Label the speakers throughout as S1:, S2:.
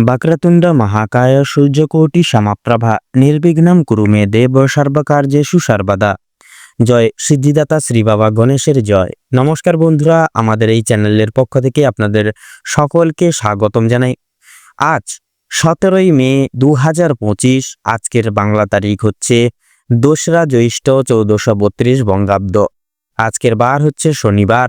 S1: వక్రతుండ మహాకాయ সূর্যকোটি সমাপ্রভা নির্বিঘ্নম কুরু মে দেব সর্বকার্যেষু সর্বদা জয় সিদ্ধিদাতা শ্রী বাবা গণেশের জয় নমস্কার বন্ধুরা আমাদের এই চ্যানেলের পক্ষ থেকে আপনাদের সকলকে স্বাগতম জানাই আজ সতেরোই মে দু হাজার পঁচিশ আজকের বাংলা তারিখ হচ্ছে দোসরা জ্যৈষ্ঠ চৌদ্দশো বত্রিশ বঙ্গাব্দ আজকের বার হচ্ছে শনিবার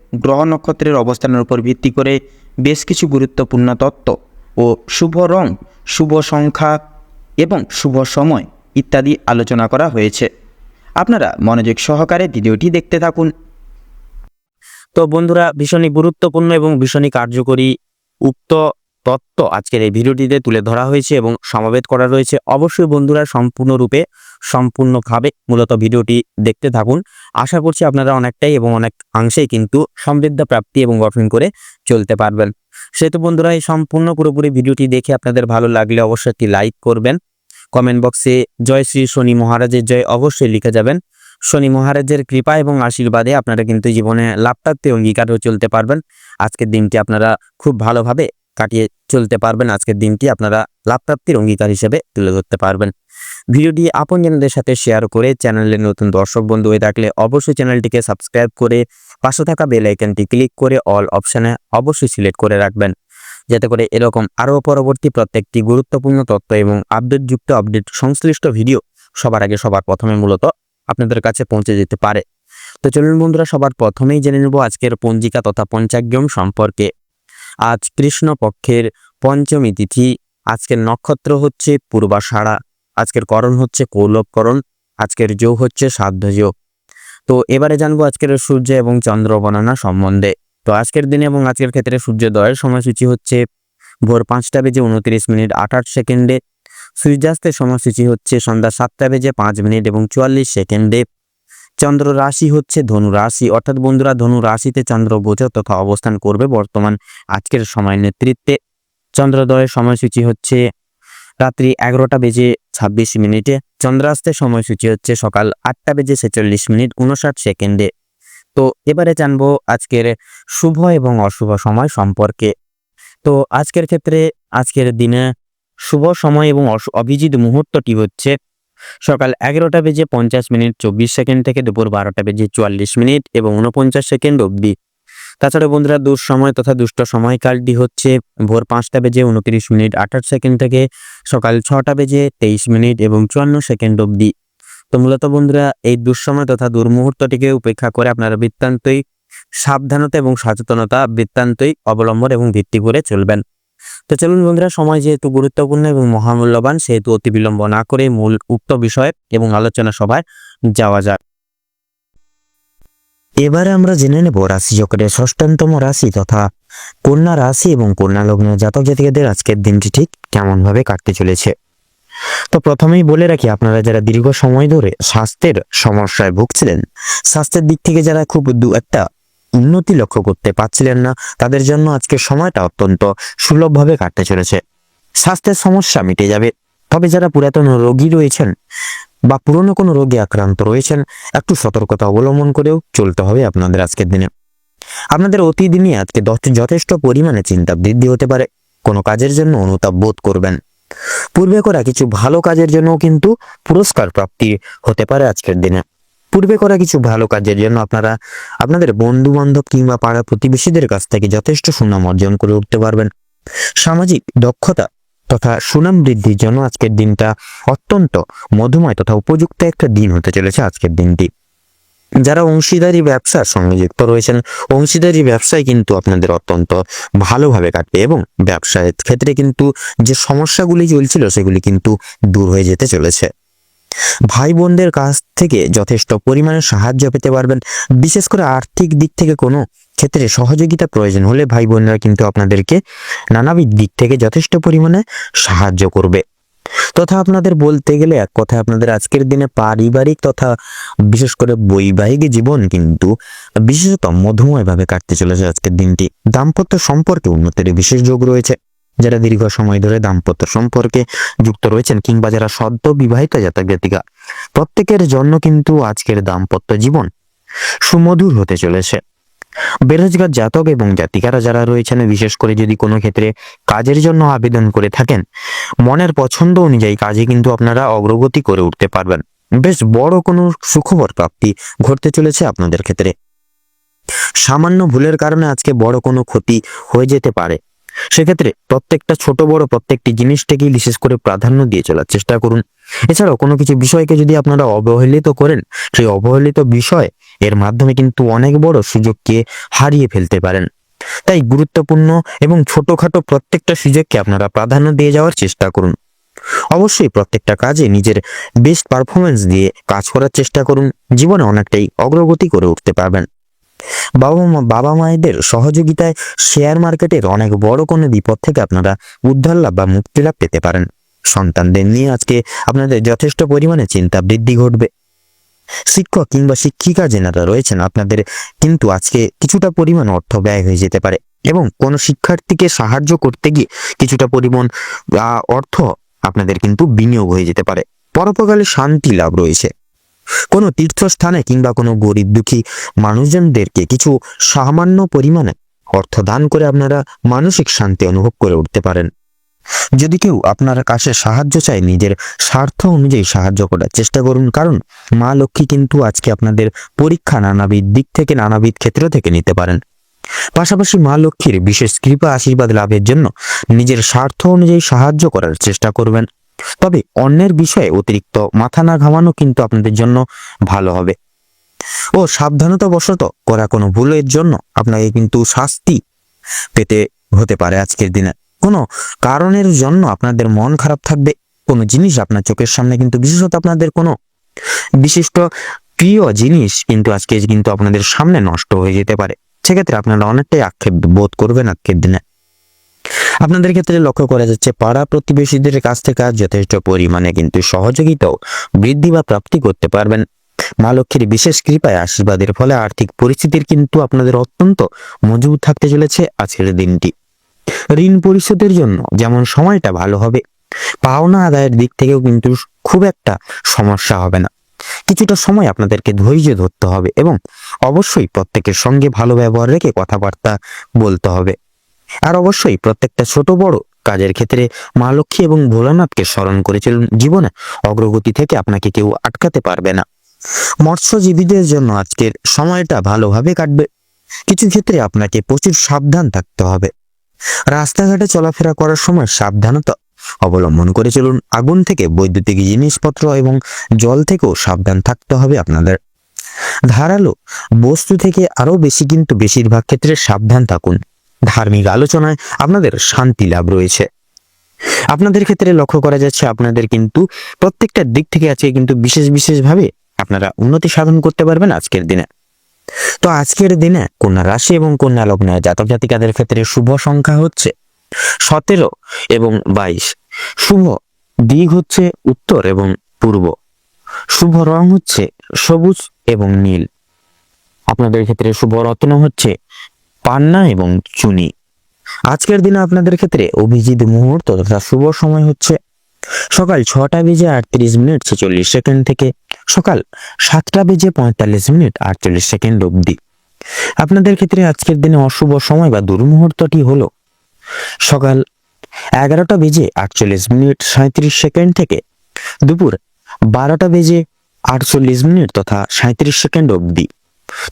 S2: গ্রহ নক্ষত্রের অবস্থানের উপর ভিত্তি করে বেশ কিছু গুরুত্বপূর্ণ তত্ত্ব ও শুভ রং, শুভ সংখ্যা এবং শুভ সময় ইত্যাদি আলোচনা করা হয়েছে। আপনারা মনোযোগ সহকারে ভিডিওটি দেখতে থাকুন।
S1: তো বন্ধুরা, ভীষণই গুরুত্বপূর্ণ এবং ভীষণই কার্যকরী উক্ত তত্ত্ব আজকের এই ভিডিওটিতে তুলে ধরা হয়েছে এবং সমাবেত করা রয়েছে। অবশ্যই বন্ধুরা সম্পূর্ণরূপে সম্পূর্ণভাবে মূলত ভিডিওটি দেখতে থাকুন। আশা করছি আপনারা অনেকটাই এবং অনেক অংশেই কিন্তু সমৃদ্ধ প্রাপ্তি এবং গঠন করে চলতে পারবেন। সেহেতু বন্ধুরা এই সম্পূর্ণ পুরোপুরি ভিডিওটি দেখে আপনাদের ভালো লাগলে অবশ্যই একটি লাইক করবেন। কমেন্ট বক্সে জয় শ্রী শনি মহারাজের জয় অবশ্যই লিখে যাবেন। শনি মহারাজের কৃপা এবং আশীর্বাদে আপনারা কিন্তু জীবনে লাভ প্রাপ্তি অঙ্গীকার হয়ে চলতে পারবেন। আজকের দিনটি আপনারা খুব ভালোভাবে কাটিয়ে চলতে পারবেন। আজকের দিনটি আপনারা লাভ প্রাপ্তির অঙ্গীকার হিসেবে তুলে ধরতে পারবেন। ভিডিওটি আপনজনদের সাথে শেয়ার করে চ্যানেলের নতুন দর্শক, বন্ধু হয়ে থাকলে অবশ্যই চ্যানেলটিকে সাবস্ক্রাইব করে পাশে থাকা বেল আইকনটি ক্লিক করে অল অপশানে অবশ্যই সিলেক্ট করে রাখবেন। যাতে করে এরকম আরও পরবর্তী প্রত্যেকটি গুরুত্বপূর্ণ তথ্য এবং আপডেটযুক্ত আপডেট সংশ্লিষ্ট ভিডিও সবার আগে সবার প্রথমে মূলত আপনাদের কাছে পৌঁছে যেতে পারে। তো চলুন বন্ধুরা, সবার প্রথমেই জেনে নেব আজকের পঞ্জিকা তথা পঞ্চাগ্যম সম্পর্কে। আজ কৃষ্ণ পক্ষের পঞ্চমী তিথি। আজকের নক্ষত্র হচ্ছে পূর্বাষাঢ়া। আজকের করণ হচ্ছে কৌলভকরণ আজকের যোগ হচ্ছে সাধ্য যোগ। তো এবারে জানব আজকের সূর্য এবং চন্দ্র গণনা সম্বন্ধে। তো আজকের দিনে এবং আজকের ক্ষেত্রে সূর্যোদয়ের সময়সূচি হচ্ছে ভোর পাঁচটা বেজে উনত্রিশ মিনিট আঠাশ সেকেন্ডে। সূর্যাস্তের সময়সূচি হচ্ছে সন্ধ্যা সাতটা বেজে পাঁচ মিনিট এবং চুয়াল্লিশ সেকেন্ডে। চন্দ্র রাশি হচ্ছে ধনু রাশি। অর্থাৎ বন্ধুরা, ধনু রাশিতে চন্দ্র গোচর তথা অবস্থান করবে বর্তমান আজকের সময় নেতৃত্বে। চন্দ্রোদয়ের সময়সূচি হচ্ছে রাত্রি এগারোটা বেজে ছাব্বিশ মিনিটে। চন্দ্রাস্তের সময়সূচি হচ্ছে সকাল আটটা বেজে ছেচল্লিশ মিনিট উনষাট সেকেন্ডে। তো এবারে জানব আজকের শুভ এবং অশুভ সময় সম্পর্কে। তো আজকের ক্ষেত্রে আজকের দিনে শুভ সময় এবং অভিজিৎ মুহূর্তটি হচ্ছে সকাল এগারোটা বেজে পঞ্চাশ মিনিট, চব্বিশ সেকেন্ড থেকে দুপুর বারোটা বেজে চুয়াল্লিশ মিনিট এবং উনপঞ্চাশ সেকেন্ড অবধি। তাছাড়া বন্ধুরা, দুঃসময় তথা দুষ্ট সময়কালটি হচ্ছে ভোর পাঁচটা বেজে উনত্রিশ মিনিট, আঠাশ সেকেন্ড থেকে সকাল ছটা বেজে তেইশ মিনিট এবং চুয়ান্ন সেকেন্ড অবধি। তো মূলত বন্ধুরা, এই দুঃসময় তথা দুর্মুহূর্তটিকে উপেক্ষা করে আপনারা বৃত্তান্তই সাবধানতা এবং সচেতনতা বৃত্তান্তই অবলম্বন এবং ভিত্তি করে চলবেন। তো চলুন বন্ধুরা, সময় যেহেতু গুরুত্বপূর্ণ এবং মহামূল্যবান, সেহেতু অতি বিলম্ব না করে মূল উক্ত বিষয় এবং আলোচনা সভায় যাওয়া যাক। এবারে আমরা জেনে নেব রাশি চক্রের ষষ্ঠতম রাশি তথা কন্যা রাশি এবং কন্যা লগ্নের জাতক জাতিকাদের আজকের দিনটি ঠিক কেমন ভাবে কাটতে চলেছে। তো প্রথমেই বলে রাখি, আপনারা যারা দীর্ঘ সময় ধরে স্বাস্থ্যের সমস্যায় ভুগছিলেন, স্বাস্থ্যের দিক থেকে যারা খুব দু একটা উন্নতি লক্ষ্য করতে পারছিলেন না। তাদের জন্য আজকের সময়টা অত্যন্ত সুলভভাবে কাটতে চলেছে। স্বাস্থ্যের সমস্যা মিটে যাবে। তবে যারা পুরাতন রোগী রয়েছেন বা পুরনো কোনো রোগে আক্রান্ত রয়েছেন, একটু সতর্কতা অবলম্বন করেও চলতে হবে আপনাদের আজকের দিনে। আপনাদের অতিদিনই আজকে যথেষ্ট পরিমাণে চিন্তা বৃদ্ধি হতে পারে। কোনো কাজের জন্য অনুতাপ বোধ করবেন। পূর্বে করা কিছু ভালো কাজের জন্যও কিন্তু পুরস্কার প্রাপ্তি হতে পারে আজকের দিনে। পূর্বে করা কিছু ভালো কাজের জন্য আপনারা আপনাদের বন্ধু বান্ধব কিংবা পাড়া প্রতিবেশীদের কাছ থেকে যথেষ্ট সুনাম অর্জন করে উঠতে পারবেন। সামাজিক দক্ষতা তথা সুনাম বৃদ্ধির জন্য আজকের দিনটা অত্যন্ত মধুময় তথা উপযুক্ত একটা দিন হতে চলেছে আজকের দিনটি। যারা অংশীদারি ব্যবসার সঙ্গে যুক্ত রয়েছেন, অংশীদারি ব্যবসায় কিন্তু আপনাদের অত্যন্ত ভালোভাবে কাটবে এবং ব্যবসায়ের ক্ষেত্রে কিন্তু যে সমস্যাগুলি চলছিল সেগুলি কিন্তু দূর হয়ে যেতে চলেছে। ভাই বোনদের কাছ থেকে যথেষ্ট পরিমাণে সাহায্য পেতে পারবেন। বিশেষ করে আর্থিক দিক থেকে কোনো ক্ষেত্রে সহযোগিতা প্রয়োজন হলে ভাই বোনরা কিন্তু আপনাদেরকে নানাবিধ দিক থেকে যথেষ্ট পরিমাণে সাহায্য করবে। তথা আপনাদের বলতে গেলে এক কথায় আপনাদের আজকের দিনে পারিবারিক তথা বিশেষ করে বৈবাহিক জীবন কিন্তু বিশেষত মধুময়ভাবে কাটতে চলেছে আজকের দিনটি। দাম্পত্য সম্পর্কে উন্নতির বিশেষ যোগ রয়েছে। যারা দীর্ঘ সময় ধরে দাম্পত্য সম্পর্কে যুক্ত রয়েছেন কিংবা যারা সদ্য বিবাহিত জাতক জাতিকা প্রত্যেকের জন্য কিন্তু আজকের দাম্পত্য জীবন সুমধুর হতে চলেছে। বেরোজগার জাতক এবং জাতিকারা যারা রয়েছেন, বিশেষ করে যদি কোনো ক্ষেত্রে কাজের জন্য আবেদন করে থাকেন, মনের পছন্দ অনুযায়ী কাজে কিন্তু আপনারা অগ্রগতি করে উঠতে পারবেন। বেশ বড় কোনো সুখবর প্রাপ্তি ঘটতে চলেছে আপনাদের ক্ষেত্রে। সামান্য ভুলের কারণে আজকে বড় কোনো ক্ষতি হয়ে যেতে পারে। সেক্ষেত্রে প্রত্যেকটা ছোট, বড় প্রত্যেকটি জিনিসটাকেই বিশেষ করে প্রাধান্য দিয়ে চলার চেষ্টা করুন। এছাড়াও কোনো কিছু বিষয়কে যদি আপনারা অবহেলিত করেন, সেই অবহেলিত বিষয় এর মাধ্যমে কিন্তু অনেক বড় সুযোগকে হারিয়ে ফেলতে পারেন। তাই গুরুত্বপূর্ণ এবং ছোটখাটো প্রত্যেকটা সুযোগকে আপনারা প্রাধান্য দিয়ে যাওয়ার চেষ্টা করুন। অবশ্যই প্রত্যেকটা কাজে নিজের বেস্ট পারফরমেন্স দিয়ে কাজ করার চেষ্টা করুন। জীবনে অনেকটাই অগ্রগতি করে উঠতে পারবেন। বাবা মা, বাবা মায়েদের সহযোগিতায় শেয়ার মার্কেটের অনেক বড় কোনো বিপদ থেকে আপনারা উদ্ধার লাভ বা মুক্তি লাভ পেতে পারেন। সন্তানদের নিয়ে আজকে আপনাদের যথেষ্ট পরিমাণে চিন্তা বৃদ্ধি ঘটবে। শিক্ষক কিংবা শিক্ষিকা যেনারা রয়েছেন, আপনাদের কিন্তু আজকে কিছুটা পরিমাণ অর্থ ব্যয় হয়ে যেতে পারে এবং কোনো শিক্ষার্থীকে সাহায্য করতে গিয়ে কিছুটা পরিমাণ অর্থ আপনাদের কিন্তু বিনিয়োগ হয়ে যেতে পারে। পরোপকালে শান্তি লাভ রয়েছে। কোনো তীর্থস্থানে কিংবা কোনো গরিব দুঃখী মানুষজনদেরকে কিছু সামান্য পরিমাণে অর্থ দান করে আপনারা মানসিক শান্তি অনুভব করে উঠতে পারেন। যদি কেউ আপনার কাছে সাহায্য চায়, নিজের স্বার্থ অনুযায়ী সাহায্য করার চেষ্টা করুন। কারণ মা লক্ষ্মী কিন্তু আজকে আপনাদের পরীক্ষা নানাবিধ দিক থেকে, নানাবিধ ক্ষেত্র থেকে নিতে পারেন। পাশাপাশি মা লক্ষ্মীর বিশেষ কৃপা, আশীর্বাদ লাভের জন্য নিজের স্বার্থ অনুযায়ী সাহায্য করার চেষ্টা করবেন। তবে অন্যের বিষয়ে অতিরিক্ত মাথা না ঘামানো কিন্তু আপনাদের জন্য ভালো হবে। ও সাবধানতা বশত করা কোনো ভুলের জন্য আপনাকে কিন্তু শাস্তি পেতে হতে পারে আজকের দিনে। কোনো কারণের জন্য আপনাদের মন খারাপ থাকবে, কোনো জিনিস আপনার চোখের সামনে কিন্তু বিশেষত আপনাদের কোনো বিশিষ্ট প্রিয় জিনিস কিন্তু আজকে কিন্তু আপনাদের সামনে নষ্ট হয়ে যেতে পারে। সেক্ষেত্রে আপনারা অনেকটাই আক্ষেপ বোধ করবেন আজকের দিনে। আপনাদের ক্ষেত্রে লক্ষ্য করা যাচ্ছে পাড়া প্রতিবেশীদের কাছ থেকে যথেষ্ট পরিমাণে কিন্তু সহযোগিতাও বৃদ্ধি বা প্রাপ্তি করতে পারবেন। মা লক্ষ্মীর বিশেষ কৃপায় আশীর্বাদের ফলে আর্থিক পরিস্থিতির কিন্তু আপনাদের অত্যন্ত মজবুত থাকতে চলেছে আজকের দিনটি। ঋণ পরিশোধের জন্য যেমন সময়টা ভালো হবে, পাওনা আদায়ের দিক থেকেও কিন্তু খুব একটা সমস্যা হবে না। কিছুটা সময় আপনাদেরকে ধৈর্য ধরতে হবে এবং অবশ্যই প্রত্যেকের সঙ্গে ভালো ব্যবহার রেখে কথাবার্তা বলতে হবে। আর অবশ্যই প্রত্যেকটা ছোট বড় কাজের ক্ষেত্রে মা লক্ষ্মী এবং ভোলানাথকে স্মরণ করে চলুন জীবনে। অগ্রগতি থেকে আপনাকে কেউ আটকাতে পারবে না। মৎস্যজীবীদের জন্য আজকের সময়টা ভালোভাবে কাটবে। কিছু ক্ষেত্রে আপনাকে প্রচুর সাবধান থাকতে হবে। রাস্তাঘাটে চলাফেরা করার সময় সাবধানতা অবলম্বন করে চলুন। আগুন থেকে বৈদ্যুতিক জিনিসপত্র এবং জল থেকেও সাবধান থাকতে হবে আপনাদের। ধারালো বস্তু থেকে আরও বেশি কিন্তু বেশিরভাগ ক্ষেত্রে সাবধান থাকুন। ধার্মিক আলোচনায় আপনাদের শান্তি লাভ রয়েছে। আপনাদের ক্ষেত্রে লক্ষ্য করা যাচ্ছে আপনাদের কিন্তু প্রত্যেকটা দিক থেকে আজকে কিন্তু বিশেষ বিশেষভাবে আপনারা উন্নতি সাধন করতে পারবেন আজকের দিনে। তো আজকের দিনে কন্যা রাশি এবং কন্যা লগ্নের জাতক জাতিকাদের ক্ষেত্রে শুভ সংখ্যা হচ্ছে সতেরো এবং বাইশ। শুভ দিক হচ্ছে উত্তর এবং পূর্ব। শুভ রং হচ্ছে সবুজ এবং নীল। আপনাদের ক্ষেত্রে শুভ রত্ন হচ্ছে পান্না এবং চুনি। আজকের দিনে আপনাদের ক্ষেত্রে অভিজিৎ মুহূর্ত তথা শুভ সময় হচ্ছে সকাল ছটা বেজে আটত্রিশ মিনিট ছেচল্লিশ সেকেন্ড থেকে সকাল সাতটা বেজে পঁয়তাল্লিশ মিনিট আটচল্লিশ সেকেন্ড অবধি। আপনাদের ক্ষেত্রে আজকের দিনে অশুভ সময় বা দুর্মুহূর্তটি হলো সকাল এগারোটা বেজে আটচল্লিশ মিনিট সাঁত্রিশ সেকেন্ড থেকে দুপুর বারোটা বেজে আটচল্লিশ মিনিট তথা সাঁত্রিশ সেকেন্ড অবধি।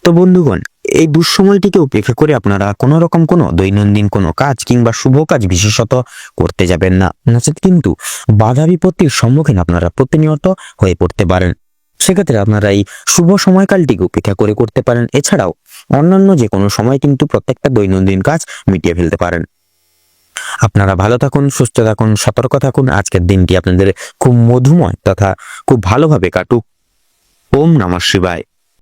S1: তো বন্ধুগণ, এই দুঃসময়টিকে উপেক্ষা করে আপনারা কোনো রকম কোনো দৈনন্দিন কোনো কাজ কিংবা শুভ কাজ বিশেষত করতে যাবেন না। নচেত কিন্তু বাধা বিপত্তির সম্মুখীন আপনারা প্রতিনিয়ত হয়ে পড়তে পারেন। সেক্ষেত্রে আপনারা এই শুভ সময়কালটিকে উপেক্ষা করে করতে পারেন। এছাড়াও অন্যান্য যে কোনো সময় কিন্তু প্রত্যেকটা দৈনন্দিন কাজ মিটিয়ে ফেলতে পারেন। আপনারা ভালো থাকুন, সুস্থ থাকুন, সতর্ক থাকুন। আজকের দিনটি আপনাদের খুব মধুময় তথা খুব ভালোভাবে কাটুক। ওম নমঃ শিবায়।